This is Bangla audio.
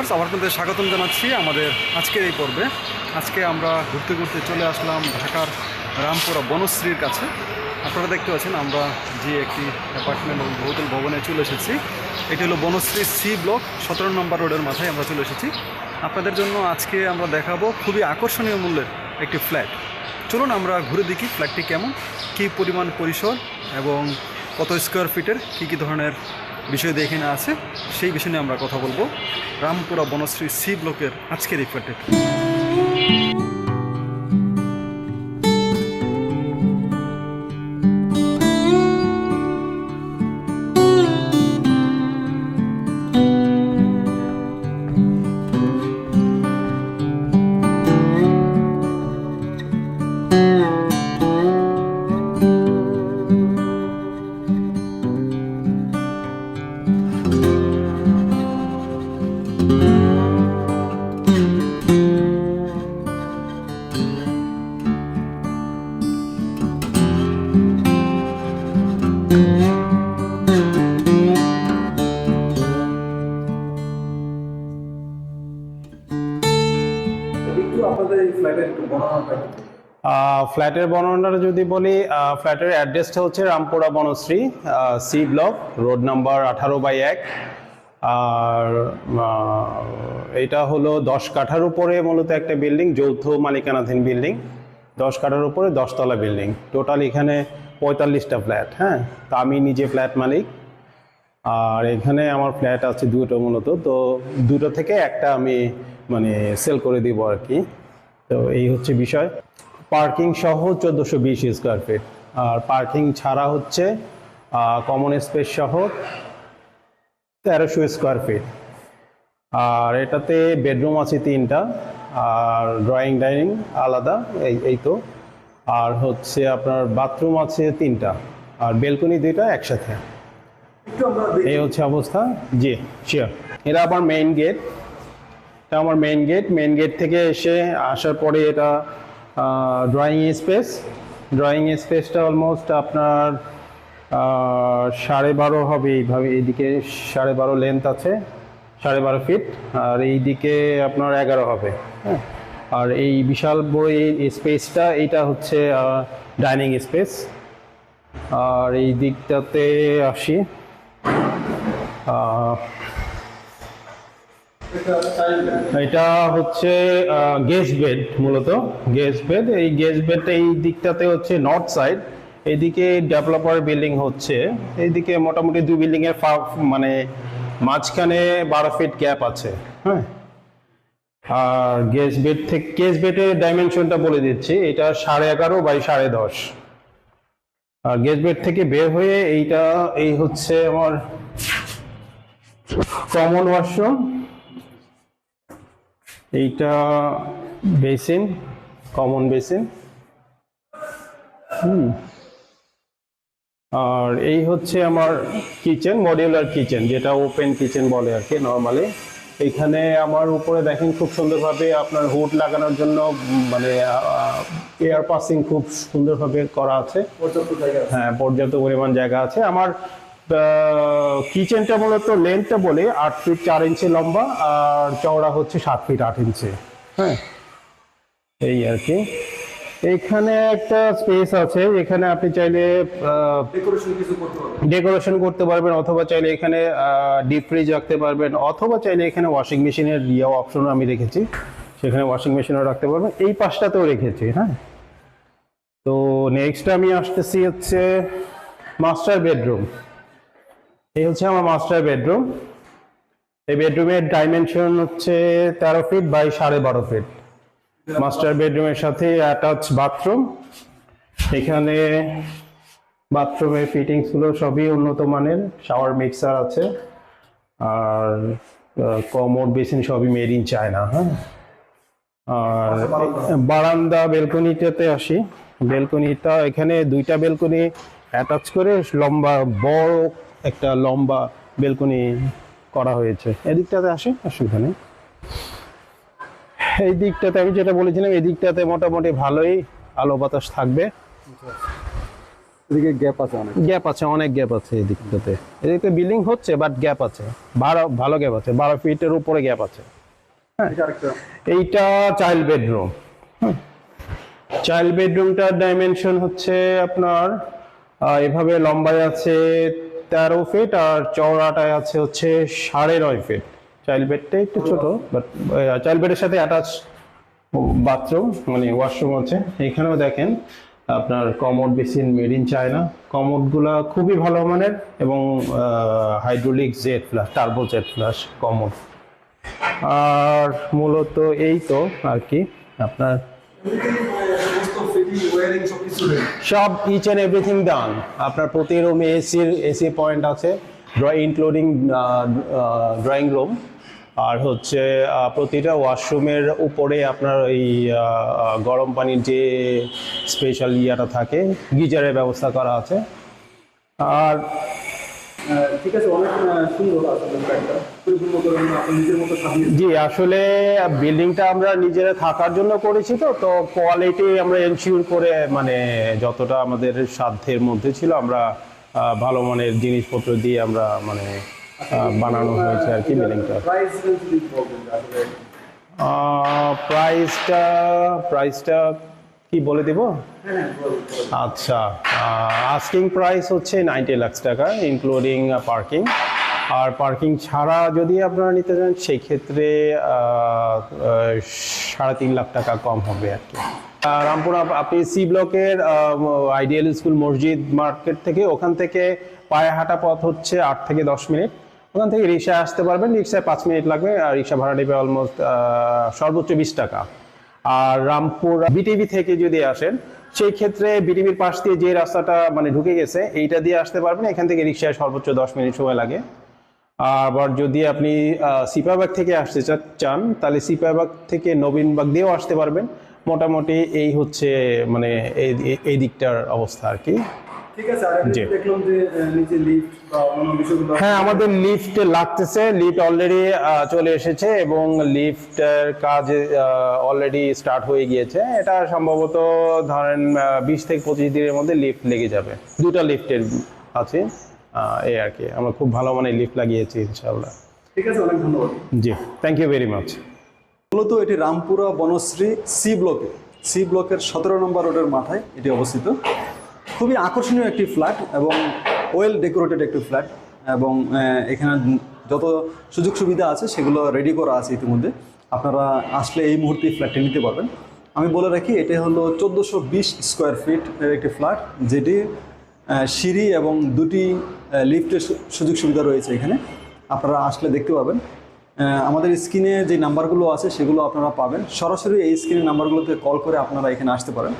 ভিউয়ার্স, আবার আপনাদের স্বাগতম জানাচ্ছি আমাদের আজকের এই পর্বে। আজকে আমরা ঘুরতে ঘুরতে চলে আসলাম ঢাকার রামপুরা বনশ্রীর কাছে। আপনারা দেখতে পাচ্ছেন, আমরা যে একটি অ্যাপার্টমেন্ট এবং বহুতল ভবনে চলে এসেছি, এটি হলো বনশ্রী সি ব্লক, সতেরো নম্বর রোডের মাথায় আমরা চলে এসেছি। আপনাদের জন্য আজকে আমরা দেখাবো খুবই আকর্ষণীয় মূল্যের একটি ফ্ল্যাট। চলুন আমরা ঘুরে দেখি ফ্ল্যাটটি কেমন, কী পরিমাণ পরিসর এবং কত স্কোয়ার ফিটের কী কী ধরনের বিষয় এখানে আছে, সেই বিষয় নিয়ে আমরা কথা বলব। রামপুরা বনশ্রী সি ব্লকের আজকের এই ফ্ল্যাটের একটু বর্ণনা ফ্ল্যাটের বর্ণনাটা যদি বলি ফ্ল্যাটের অ্যাড্রেসটা হচ্ছে Rampura Banasree C block road number আঠারো বাই এক। আর এটা হলো দশ কাঠার উপরে মূলত একটা বিল্ডিং যৌথ মালিকানাধীন বিল্ডিং দশ কাঠার উপরে দশতলা বিল্ডিং টোটাল এখানে পঁয়তাল্লিশটা ফ্ল্যাট হ্যাঁ? তা আমি নিজে ফ্ল্যাট মালিক। আর এখানে আমার ফ্ল্যাট আছে দুটো মূলত। তো দুটো থেকে একটা আমি মানে সেল করে দিব আর কি তো এই হচ্ছে বিষয়। পার্কিং সহ চোদ্দোশো বিশ স্কোয়ার ফিট আর পার্কিং ছাড়া হচ্ছে কমন স্পেস সহ তেরোশো স্কোয়ার ফিট আর এটাতে বেডরুম আছে তিনটা আর ড্রয়িং ডাইনিং আলাদা এই এই তো। আর হচ্ছে আপনার বাথরুম আছে তিনটা আর বেলকনি দুইটা একসাথে। এই হচ্ছে অবস্থা? জি শিওর এটা আবার মেইন গেট এটা আমার মেন গেট মেন গেট থেকে এসে আসার পরে এটা ড্রয়িং স্পেস ড্রয়িং স্পেসটা অলমোস্ট আপনার সাড়ে বারো হবে এইভাবে, এইদিকে সাড়ে বারো লেন্থ আছে, সাড়ে বারো ফিট আর এইদিকে আপনার এগারো হবে হ্যাঁ। আর এই বিশাল বড় এই স্পেসটা এইটা হচ্ছে ডাইনিং স্পেস আর এই দিকটাতে আসি এটা হচ্ছে গেস্ট বেড মূলত গেস্ট বেড এই গেস্ট বেড এই দিকটাতে হচ্ছে নর্থ সাইড এইদিকে ডেভেলপার বিল্ডিং হচ্ছে। এইদিকে মোটামুটি দুই বিল্ডিং এর ফা- মানে মাঝখানে বারো ফিট গ্যাপ আছে হ্যাঁ? আর গেস্ট বেড থেকে গেস্ট বেডের ডাইমেনশনটা বলে দিচ্ছি। এটা সাড়ে এগারো বাই সাড়ে দশ। আর গেস্ট বেড থেকে বের হয়ে এইটা, এই হচ্ছে আমার কমন ওয়াশরুম এইটা বেসিন কমন বেসিন। হুম। আর এই হচ্ছে আমার কিচেন মডিউলার কিচেন যেটা ওপেন কিচেন বলে আর কি নর্মালি। এখানে আমার উপরে দেখেন খুব সুন্দরভাবে আপনার হুড লাগানোর জন্য মানে এয়ার পাসিং খুব সুন্দরভাবে করা আছে। হ্যাঁ পর্যাপ্ত পরিমাণ জায়গা আছে। আমার কিচেনটা মূলত লেন্থটা বলে আট ফিট চার ইঞ্চি লম্বা আর চওড়া হচ্ছে সাত ফিট আট ইঞ্চি হ্যাঁ। এই আর কি। এখানে একটা স্পেস আছে এখানে আপনি চাইলে ডেকোরেশন কিছু করতে পারবেন। ডেকোরেশন করতে পারবেন অথবা চাইলে এখানে ডিপ ফ্রিজ রাখতে পারবেন অথবা চাইলে এখানে ওয়াশিং মেশিনের ইয়ে অপশন আমি রেখেছি। সেখানে ওয়াশিং মেশিনও রাখতে পারবেন। এই পাশটাতেও রেখেছি হ্যাঁ। তো নেক্সট আমি আসতেছি হচ্ছে মাস্টার বেডরুম এই হচ্ছে আমার মাস্টার বেডরুম এই বেডরুমের ডাইমেনশন হচ্ছে তেরো ফিট বাই সাড়ে বারো ফিট মাস্টার বেডরুমের সাথে অ্যাটাচ বাথরুম এখানে বাথরুমের ফিটিংসগুলো সবই উন্নত মানের। শাওয়ার মিক্সার আছে। আর কমোড বেসিন সবই মেড ইন চায়না হ্যাঁ। আর বারান্দা বেলকনিটাতে আসি। বেলকনিটা এখানে দুইটা বেলকনি অ্যাটাচ করে লম্বা বড় একটা লম্বা বেলকনি করা হয়েছে। এদিকটাতে আসি অসুবিধা নেই। এই দিকটাতে আমি যেটা বলেছিলাম এই দিকটাতে মোটামুটি ভালোই আলো বাতাস থাকবে। এদিকে গ্যাপ আছে অনেক। গ্যাপ আছে অনেক গ্যাপ আছে এই দিকটাতে। এদিকে বিল্ডিং হচ্ছে বাট গ্যাপ আছে। বারো ভালো গ্যাপ আছে বারো ফিটের উপরে গ্যাপ আছে। এইটা চাইল্ড বেডরুম। চাইল্ড বেডরুমটার ডাইমেনশন হচ্ছে আপনার এভাবে লম্বায় আছে তেরো ফিট আর চওড়াটায় আছে হচ্ছে সাড়ে নয় ফিট চাইল্ড বেডটা একটু ছোট বাট চাইল্ড বেডের সাথে অ্যাটাচ বাথরুম মানে ওয়াশরুম আছে। এখানেও দেখেন আপনার commode basin made in China কমোডগুলো খুবই ভালো মানের এবং hydraulic jet flush turbo jet flush commode আর মূলত এই তো আর কি, আপনার সব ইচ অ্যান্ড এভরিথিং ডান আপনার প্রতি রুমে এসির এসি পয়েন্ট আছে ইনক্লুডিং ড্রয়িং রুম আর হচ্ছে প্রতিটা ওয়াশরুমের উপরে আপনার ওই গরম পানির যে স্পেশাল ইয়াটা থাকে, গিজারের ব্যবস্থা করা আছে। আর ঠিক আছে অনেক সুন্দর আসলে জি আসলে বিল্ডিংটা আমরা নিজেরা থাকার জন্য করেছি তো তো কোয়ালিটি আমরা এনশিওর করে মানে যতটা আমাদের সাধ্যের মধ্যে ছিল আমরা ভালো মানের জিনিসপত্র দিয়ে আমরা মানে বানানো হয়েছে আর কি বিল্ডিংটা প্রাইসটা প্রাইসটা কি বলে দিব? আচ্ছা আস্কিং প্রাইস হচ্ছে নাইনটি লাখ টাকা ইনক্লুডিং পার্কিং আর পার্কিং ছাড়া যদি আপনারা নিতে চান সেই ক্ষেত্রে আহ, আহ, সাড়ে তিন লাখ টাকা কম হবে আর কি। রামপুর আপনি সি ব্লকের আইডিয়াল স্কুল মসজিদ মার্কেট থেকে ওখান থেকে পায়ে হাঁটা পথ হচ্ছে আট থেকে দশ মিনিট। ওখান থেকে রিক্সায় আসতে পারবেন রিক্সায় পাঁচ মিনিট লাগবে আর রিক্সা ভাড়া নেবে অলমোস্ট সর্বোচ্চ বিশ টাকা। আর রামপুর বিটিভি থেকে যদি আসেন, সেই ক্ষেত্রে বিটিভির পাশ দিয়ে যে রাস্তাটা মানে ঢুকে গেছে, এইটা দিয়ে আসতে পারবেন। এখান থেকে রিক্সায় সর্বোচ্চ দশ মিনিট সময় লাগে। আবার যদি আপনি সিপাবাগ থেকে আসতে চান, তাহলে সিপাবাগ থেকে নবীনবাগ দিয়েও আসতে পারবেন। মোটামুটি এই হচ্ছে মানে এই দিকটার অবস্থা আর কি। হ্যাঁ আমাদের লিফট লাগতেছে লিফট অলরেডি চলে এসেছে এবং লিফটের কাজ অলরেডি স্টার্ট হয়ে গিয়েছে। এটা সম্ভবত ধরেন বিশ থেকে পঁচিশ দিনের মধ্যে লিফট লেগে যাবে। দুটো লিফটের আছে এই আর কি। আমরা খুব ভালো মানে লিফট লাগিয়েছি ইনশাআল্লাহ। ঠিক আছে অনেক ধন্যবাদ। জি থ্যাংক ইউ ভেরি মাচ মূলত এটি রামপুরা বনশ্রী সি ব্লকে। সি ব্লকের সতেরো নম্বর রোডের মাথায় এটি অবস্থিত। খুবই আকর্ষণীয় একটি ফ্ল্যাট এবং ওয়েল ডেকোরেটেড একটি ফ্ল্যাট এবং এখানে যত সুযোগ সুবিধা আছে সেগুলো রেডি করা আছে ইতিমধ্যে। আপনারা আসলে এই মুহূর্তে ফ্ল্যাটটি নিতে পারবেন। আমি বলে রাখি, এটি হলো চোদ্দোশো বিশ স্কোয়ার ফিট এর একটি ফ্ল্যাট যেটি সিঁড়ি এবং দুটি লিফটের সুযোগ সুবিধা রয়েছে এখানে। আপনারা আসলে দেখতে পাবেন আমাদের স্ক্রিনে যে নাম্বারগুলো আছে সেগুলো আপনারা পাবেন। সরাসরি এই স্ক্রিনের নাম্বারগুলোতে কল করে আপনারা এখানে আসতে পারেন।